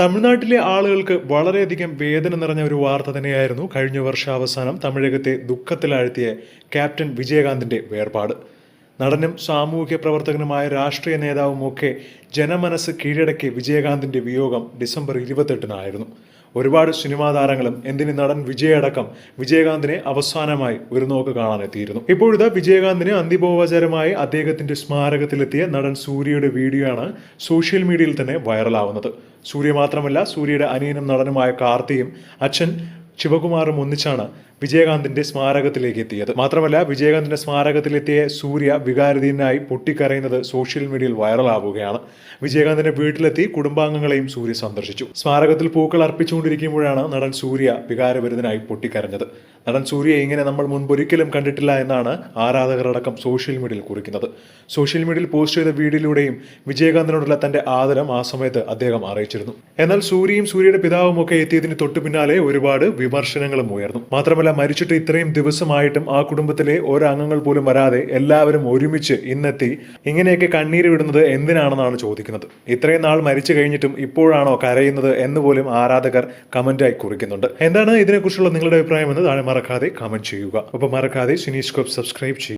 തമിഴ്നാട്ടിലെ ആളുകൾക്ക് വളരെയധികം വേദന നിറഞ്ഞ ഒരു വാർത്ത തന്നെയായിരുന്നു കഴിഞ്ഞ വർഷാവസാനം തമിഴകത്തെ ദുഃഖത്തിലാഴ്ത്തിയ ക്യാപ്റ്റൻ വിജയകാന്തിന്റെ വേർപാട്. നടനും സാമൂഹ്യ പ്രവർത്തകനുമായ രാഷ്ട്രീയ നേതാവും ഒക്കെ ജനമനസ് കീഴടക്കിയ വിജയകാന്തിന്റെ വിയോഗം ഡിസംബർ ഇരുപത്തെട്ടിനായിരുന്നു. ഒരുപാട് സിനിമാ താരങ്ങളും എന്തിന് നടൻ വിജയടക്കം വിജയകാന്തിനെ അവസാനമായി ഒരു നോക്ക് കാണാനെത്തിയിരുന്നു. ഇപ്പോഴത്തെ വിജയകാന്തിന് അന്തിമോപചാരമായി അദ്ദേഹത്തിന്റെ സ്മാരകത്തിലെത്തിയ നടൻ സൂര്യയുടെ വീഡിയോ ആണ് സോഷ്യൽ മീഡിയയിൽ തന്നെ വൈറലാവുന്നത്. സൂര്യ മാത്രമല്ല സൂര്യയുടെ അനിയനും നടനുമായ കാർത്തിയും അച്ഛൻ ശിവകുമാറും ഒന്നിച്ചാണ് വിജയകാന്തിന്റെ സ്മാരകത്തിലേക്ക് എത്തിയത് മാത്രമല്ല വിജയകാന്തിന്റെ സ്മാരകത്തിലെത്തിയ സൂര്യ വികാരധീനായി പൊട്ടിക്കരയുന്നത് സോഷ്യൽ മീഡിയയിൽ വൈറലാവുകയാണ്. വിജയകാന്തിന്റെ വീട്ടിലെത്തി കുടുംബാംഗങ്ങളെയും സൂര്യ സന്ദർശിച്ചു. സ്മാരകത്തിൽ പൂക്കൾ അർപ്പിച്ചുകൊണ്ടിരിക്കുമ്പോഴാണ് നടൻ സൂര്യ വികാരഭരിതനായി പൊട്ടിക്കരഞ്ഞത്. നടൻ സൂര്യ ഇങ്ങനെ നമ്മൾ മുൻപൊരിക്കലും കണ്ടിട്ടില്ല എന്നാണ് ആരാധകരടക്കം സോഷ്യൽ മീഡിയയിൽ കുറിക്കുന്നത്. സോഷ്യൽ മീഡിയയിൽ പോസ്റ്റ് ചെയ്ത വീഡിയോയിലൂടെയും വിജയകാന്തിനോടുള്ള തന്റെ ആദരം ആ സമയത്ത് അദ്ദേഹം അറിയിച്ചിരുന്നു. എന്നാൽ സൂര്യയും സൂര്യയുടെ പിതാവും ഒക്കെ എത്തിയതിന് തൊട്ടു പിന്നാലെ ഒരുപാട് വിമർശനങ്ങളും ഉയർന്നു. മാത്രമല്ല മരിച്ചിട്ട് ഇത്രയും ദിവസമായിട്ടും ആ കുടുംബത്തിലെ ഒരംഗങ്ങൾ പോലും വരാതെ എല്ലാവരും ഒരുമിച്ച് ഇന്നെത്തി ഇങ്ങനെയൊക്കെ കണ്ണീര് വിടുന്നത് എന്തിനാണെന്നാണ് ചോദിക്കുന്നത്. ഇത്രയും നാൾ മരിച്ചു കഴിഞ്ഞിട്ടും ഇപ്പോഴാണോ കരയുന്നത് എന്ന് പോലും ആരാധകർ കമന്റായി കുറിക്കുന്നുണ്ട്. എന്താണ് ഇതിനെക്കുറിച്ചുള്ള നിങ്ങളുടെ അഭിപ്രായം എന്ന് താഴെ മറക്കാതെ കമന്റ് ചെയ്യുക. ഒപ്പം മറക്കാതെ സിനീസ്കോപ്പ് സബ്സ്ക്രൈബ് ചെയ്യുക